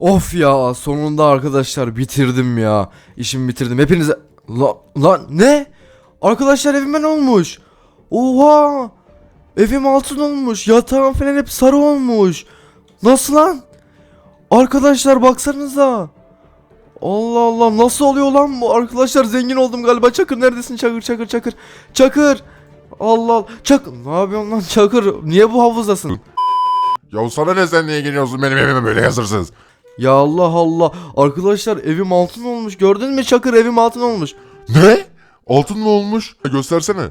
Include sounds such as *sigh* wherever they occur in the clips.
Of ya sonunda arkadaşlar bitirdim ya. İşimi bitirdim. Hepinize... Lan, lan ne? Arkadaşlar evime ne olmuş? Oha! Evim altın olmuş. Yatağım falan hep sarı olmuş. Nasıl lan? Arkadaşlar baksanıza. Allah Allah nasıl oluyor lan bu? Arkadaşlar zengin oldum galiba. Çakır neredesin? Çakır Çakır Çakır. Çakır. Allah Allah. Çakır. Ne yapıyorsun lan Çakır? Niye bu havuzdasın? Ya sana ne sen niye geliyorsun benim evime böyle hazırsız? Ya Allah Allah. Arkadaşlar evim altın olmuş. Gördün mü Çakır evim altın olmuş. Ne? Altın mı olmuş? Göstersene.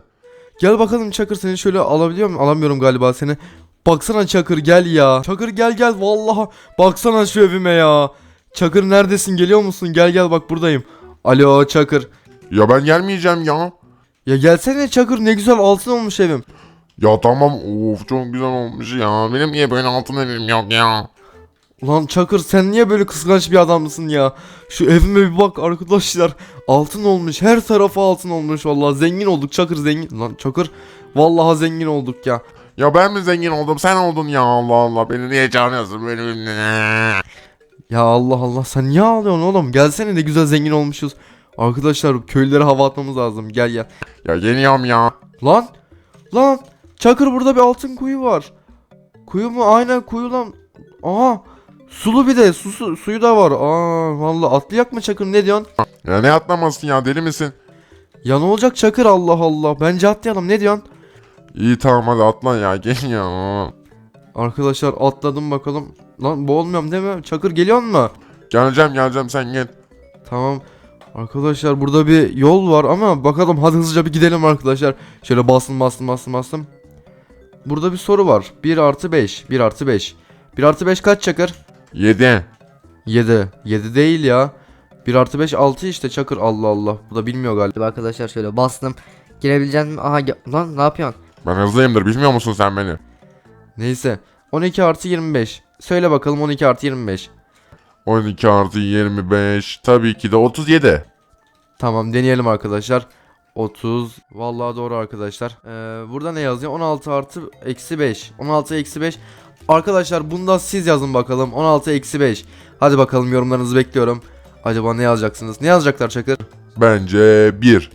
Gel bakalım Çakır seni şöyle alabiliyor muyum? Alamıyorum galiba seni. Baksana Çakır gel ya. Çakır gel gel vallahi. Baksana şu evime ya. Çakır neredesin geliyor musun? Gel gel bak buradayım. Alo Çakır. Ya ben gelmeyeceğim ya. Ya gelsene Çakır ne güzel altın olmuş evim. Ya tamam of çok güzel olmuş ya. Benim niye böyle altın evim yok ya? Ulan Çakır sen niye böyle kıskanç bir adamsın ya? Şu evime bir bak arkadaşlar. Altın olmuş. Her tarafı altın olmuş vallahi. Zengin olduk Çakır zengin. Lan Çakır vallahi zengin olduk ya. Ya ben mi zengin oldum sen oldun ya Allah Allah. Beni niye çağırıyorsun benim Ya Allah Allah sen niye ağlıyorsun oğlum? Gelsene ne güzel zengin olmuşuz. Arkadaşlar köylülere hava atmamız lazım. Gel gel. Ya geliyorum ya. Lan! Lan! Çakır burada bir altın kuyu var. Kuyu mu? Aynen kuyu lan. Aha! Sulu bir de. Su, su- suyu da var. Aa vallahi atlayak mı Çakır ne diyorsun? Ya ne atlamasın ya deli misin? Ya ne olacak Çakır Allah Allah. Bence atlayalım ne diyorsun? İyi tamam hadi atla ya gel ya. Arkadaşlar atladım bakalım. Lan boğulmuyorum değil mi? Çakır geliyor mu? Geleceğim geleceğim sen gel. Tamam. Arkadaşlar burada bir yol var ama bakalım hadi hızlıca bir gidelim arkadaşlar. Şöyle bastım bastım bastım bastım. Burada bir soru var. 1 artı 5. 1 artı 5. 1 artı 5 kaç çakır? 7. 7. 7 değil ya. 1 artı 5 6 işte çakır Allah Allah. Bu da bilmiyor galiba. Arkadaşlar şöyle bastım. Girebilecek mi? Aha lan ne yapıyorsun? Ben hızlıyımdır bilmiyor musun sen beni? Neyse. 12 artı 25. Söyle bakalım 12 artı 25. 12 artı 25 tabii ki de 37. Tamam deneyelim arkadaşlar. 30 vallahi doğru arkadaşlar. Ee, burada ne yazıyor? 16 artı eksi 5. 16 eksi 5. Arkadaşlar bunda siz yazın bakalım. 16 eksi 5. Hadi bakalım yorumlarınızı bekliyorum. Acaba ne yazacaksınız? Ne yazacaklar Çakır? Bence 1.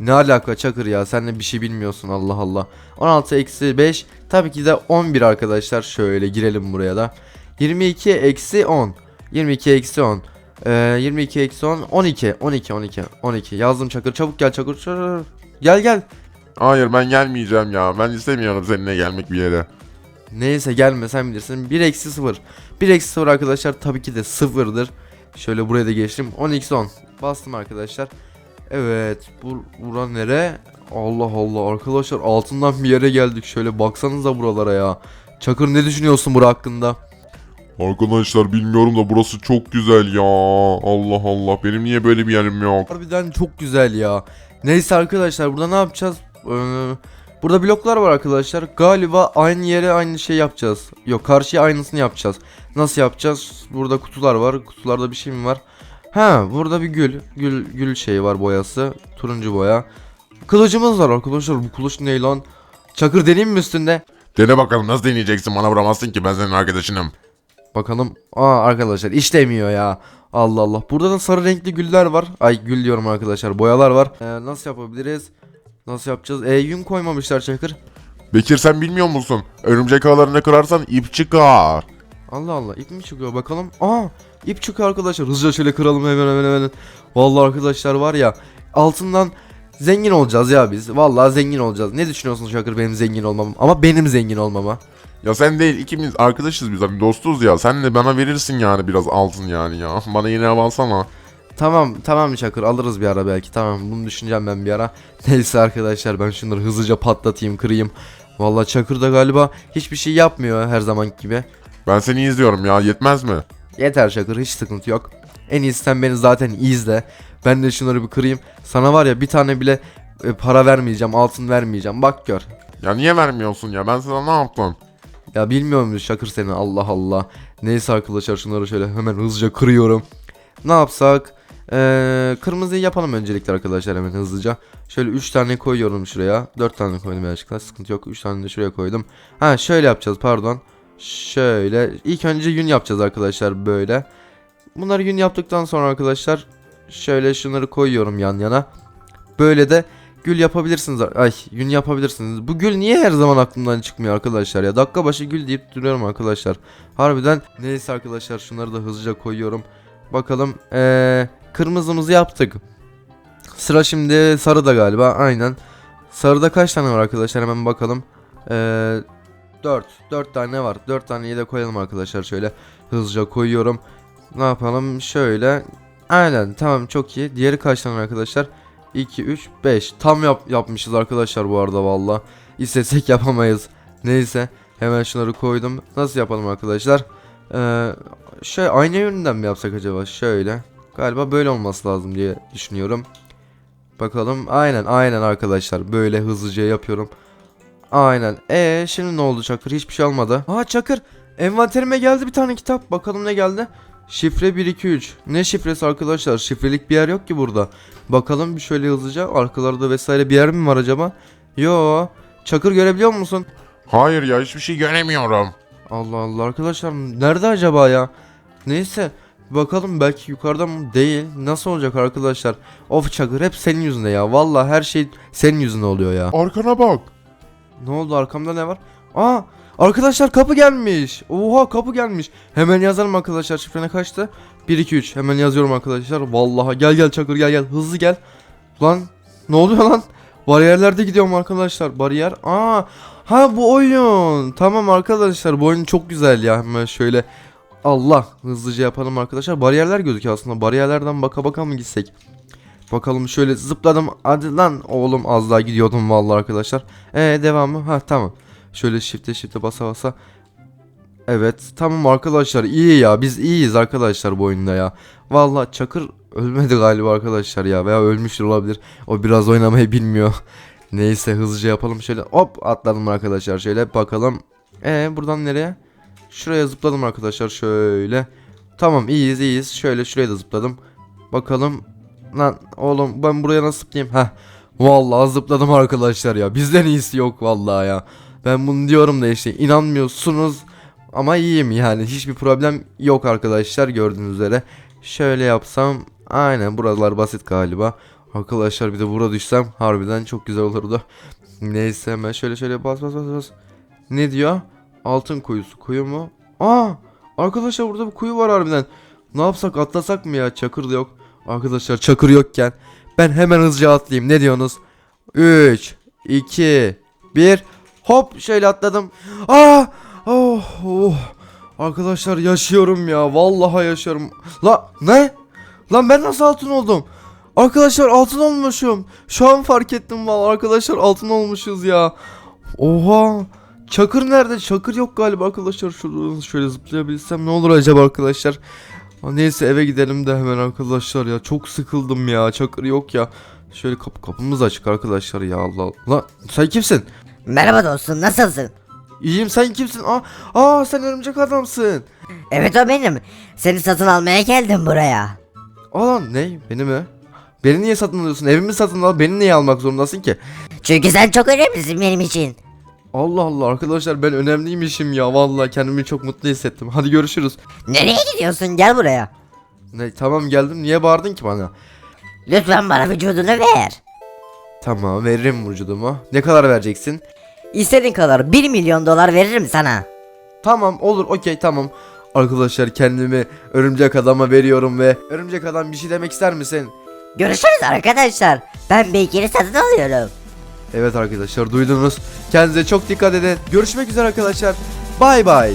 Ne alaka Çakır ya? Sen de bir şey bilmiyorsun Allah Allah. 16 eksi 5. Tabii ki de 11 arkadaşlar. Şöyle girelim buraya da. 22 eksi 10. 22 eksi 10. Ee, 22 eksi 10. 12. 12 12. 12. Yazdım Çakır. Çabuk gel Çakır. Gel gel. Hayır ben gelmeyeceğim ya. Ben istemiyorum seninle gelmek bir yere. Neyse gelme sen bilirsin. 1 eksi 0. 1 eksi 0 arkadaşlar tabii ki de 0'dır. Şöyle buraya da geçtim. 10 eksi 10. Bastım arkadaşlar. Evet. Bu, bura nere? Allah Allah arkadaşlar altından bir yere geldik. Şöyle baksanıza buralara ya. Çakır ne düşünüyorsun bura hakkında? Arkadaşlar bilmiyorum da burası çok güzel ya. Allah Allah benim niye böyle bir yerim yok? Harbiden çok güzel ya. Neyse arkadaşlar burada ne yapacağız? Ee, burada bloklar var arkadaşlar. Galiba aynı yere aynı şey yapacağız. Yok karşıya aynısını yapacağız. Nasıl yapacağız? Burada kutular var. Kutularda bir şey mi var? Ha burada bir gül. Gül gül şeyi var boyası. Turuncu boya. Kılıcımız var arkadaşlar. Bu kılıç ne lan? Çakır deneyim mi üstünde? Dene bakalım nasıl deneyeceksin bana vuramazsın ki ben senin arkadaşınım. Bakalım. Aa arkadaşlar işlemiyor ya. Allah Allah. Burada da sarı renkli güller var. Ay gül diyorum arkadaşlar. Boyalar var. Ee, nasıl yapabiliriz? Nasıl yapacağız? E yün koymamışlar Çakır. Bekir sen bilmiyor musun? Örümcek ağlarını kırarsan ip çıkar. Allah Allah ip mi çıkıyor bakalım. Aa ip çıkıyor arkadaşlar. Hızlıca şöyle kıralım hemen hemen hemen. Vallahi arkadaşlar var ya altından zengin olacağız ya biz. Vallahi zengin olacağız. Ne düşünüyorsun Çakır benim zengin olmam? Ama benim zengin olmama. Ya sen değil ikimiz arkadaşız biz abi dostuz ya. Sen de bana verirsin yani biraz altın yani ya. *laughs* Bana yine ev alsana. Tamam tamam Çakır alırız bir ara belki tamam bunu düşüneceğim ben bir ara. Neyse arkadaşlar ben şunları hızlıca patlatayım kırayım. Vallahi Çakır da galiba hiçbir şey yapmıyor her zaman gibi. Ben seni izliyorum ya yetmez mi? Yeter Çakır hiç sıkıntı yok. En iyisi sen beni zaten izle. Ben de şunları bir kırayım. Sana var ya bir tane bile e, para vermeyeceğim altın vermeyeceğim bak gör. Ya niye vermiyorsun ya ben sana ne yaptım? Ya bilmiyor muyum Şakır seni Allah Allah. Neyse arkadaşlar şunları şöyle hemen hızlıca kırıyorum. Ne yapsak? Ee, kırmızıyı yapalım öncelikle arkadaşlar hemen hızlıca. Şöyle 3 tane koyuyorum şuraya. 4 tane koydum gerçekten sıkıntı yok. 3 tane de şuraya koydum. Ha şöyle yapacağız pardon. Şöyle ilk önce yün yapacağız arkadaşlar böyle. bunları gün yaptıktan sonra arkadaşlar şöyle şunları koyuyorum yan yana. Böyle de gül yapabilirsiniz. Ay gün yapabilirsiniz. Bu gül niye her zaman aklımdan çıkmıyor arkadaşlar ya? Dakika başı gül deyip duruyorum arkadaşlar. Harbiden neyse arkadaşlar şunları da hızlıca koyuyorum. Bakalım ee, kırmızımızı yaptık. Sıra şimdi sarıda galiba aynen. Sarıda kaç tane var arkadaşlar hemen bakalım. Eee 4. 4 tane var. 4 taneyi de koyalım arkadaşlar şöyle. Hızlıca koyuyorum. Ne yapalım? Şöyle. Aynen tamam çok iyi. Diğeri kaç tane arkadaşlar? 2, 3, 5. Tam yap yapmışız arkadaşlar bu arada valla. İstesek yapamayız. Neyse. Hemen şunları koydum. Nasıl yapalım arkadaşlar? Ee, şey aynı yönünden mi yapsak acaba? Şöyle. Galiba böyle olması lazım diye düşünüyorum. Bakalım. Aynen aynen arkadaşlar. Böyle hızlıca yapıyorum. Aynen. E şimdi ne oldu Çakır? Hiçbir şey olmadı. Aa Çakır. Envanterime geldi bir tane kitap. Bakalım ne geldi? Şifre 123. Ne şifresi arkadaşlar? Şifrelik bir yer yok ki burada. Bakalım bir şöyle hızlıca. Arkalarda vesaire bir yer mi var acaba? Yo. Çakır görebiliyor musun? Hayır ya hiçbir şey göremiyorum. Allah Allah arkadaşlar nerede acaba ya? Neyse bakalım belki yukarıda mı değil. Nasıl olacak arkadaşlar? Of Çakır hep senin yüzünde ya. Vallahi her şey senin yüzüne oluyor ya. Arkana bak. Ne oldu arkamda ne var? Aa arkadaşlar kapı gelmiş. Oha kapı gelmiş. Hemen yazalım arkadaşlar şifrene kaçtı? 1 2 3 hemen yazıyorum arkadaşlar. Vallahi gel gel Çakır gel gel hızlı gel. Lan ne oluyor lan? Bariyerlerde gidiyorum arkadaşlar. Bariyer. Aa ha bu oyun. Tamam arkadaşlar bu oyun çok güzel ya. Hemen şöyle Allah hızlıca yapalım arkadaşlar. Bariyerler gözüküyor aslında. Bariyerlerden baka baka mı gitsek? Bakalım şöyle zıpladım. Hadi lan oğlum az daha gidiyordum vallahi arkadaşlar. Ee devamı. Ha tamam. Şöyle shift'e shift'e basa basa. Evet tamam arkadaşlar iyi ya biz iyiyiz arkadaşlar bu oyunda ya. Vallahi Çakır ölmedi galiba arkadaşlar ya veya ölmüştür olabilir. O biraz oynamayı bilmiyor. *laughs* Neyse hızlıca yapalım şöyle hop atladım arkadaşlar şöyle bakalım. Ee buradan nereye? Şuraya zıpladım arkadaşlar şöyle. Tamam iyiyiz iyiyiz. Şöyle şuraya da zıpladım. Bakalım. Lan oğlum ben buraya nasıl zıplayayım? Heh. Vallahi zıpladım arkadaşlar ya. Bizden iyisi yok vallahi ya. Ben bunu diyorum da işte inanmıyorsunuz. Ama iyiyim yani. Hiçbir problem yok arkadaşlar gördüğünüz üzere. Şöyle yapsam aynen buralar basit galiba. Arkadaşlar bir de burada düşsem harbiden çok güzel olurdu. Neyse hemen şöyle şöyle bas bas bas bas. Ne diyor? Altın kuyusu. Kuyu mu? Aa! Arkadaşlar burada bir kuyu var harbiden. Ne yapsak atlasak mı ya? Çakır da yok. Arkadaşlar çakır yokken ben hemen hızlıca atlayayım. Ne diyorsunuz? 3 2 1 Hop şöyle atladım. Aa! Oh, oh. Arkadaşlar yaşıyorum ya. Vallahi yaşıyorum. La ne? Lan ben nasıl altın oldum? Arkadaşlar altın olmuşum. Şu an fark ettim vallahi arkadaşlar altın olmuşuz ya. Oha. Çakır nerede? Çakır yok galiba arkadaşlar. Şuradan şöyle zıplayabilsem ne olur acaba arkadaşlar? Neyse eve gidelim de hemen arkadaşlar ya. Çok sıkıldım ya. Çakır yok ya. Şöyle kapı kapımız açık arkadaşlar ya Allah Allah. Sen kimsin? Merhaba dostum nasılsın? İyiyim sen kimsin? Aa, aa sen örümcek adamsın. Evet o benim. Seni satın almaya geldim buraya. Aa lan ne? Beni mi? Beni niye satın alıyorsun? Evimi satın al. Beni niye almak zorundasın ki? Çünkü sen çok önemlisin benim için. Allah Allah arkadaşlar ben önemliymişim ya. Vallahi kendimi çok mutlu hissettim. Hadi görüşürüz. Nereye gidiyorsun gel buraya. Ne tamam geldim. Niye bağırdın ki bana? Lütfen bana vücudunu ver. Tamam veririm vücudumu. Ne kadar vereceksin? İstediğin kadar 1 milyon dolar veririm sana. Tamam olur okey tamam. Arkadaşlar kendimi örümcek adama veriyorum ve örümcek adam bir şey demek ister misin? Görüşürüz arkadaşlar. Ben beykeri satın alıyorum. Evet arkadaşlar duydunuz. Kendinize çok dikkat edin. Görüşmek üzere arkadaşlar. Bay bay.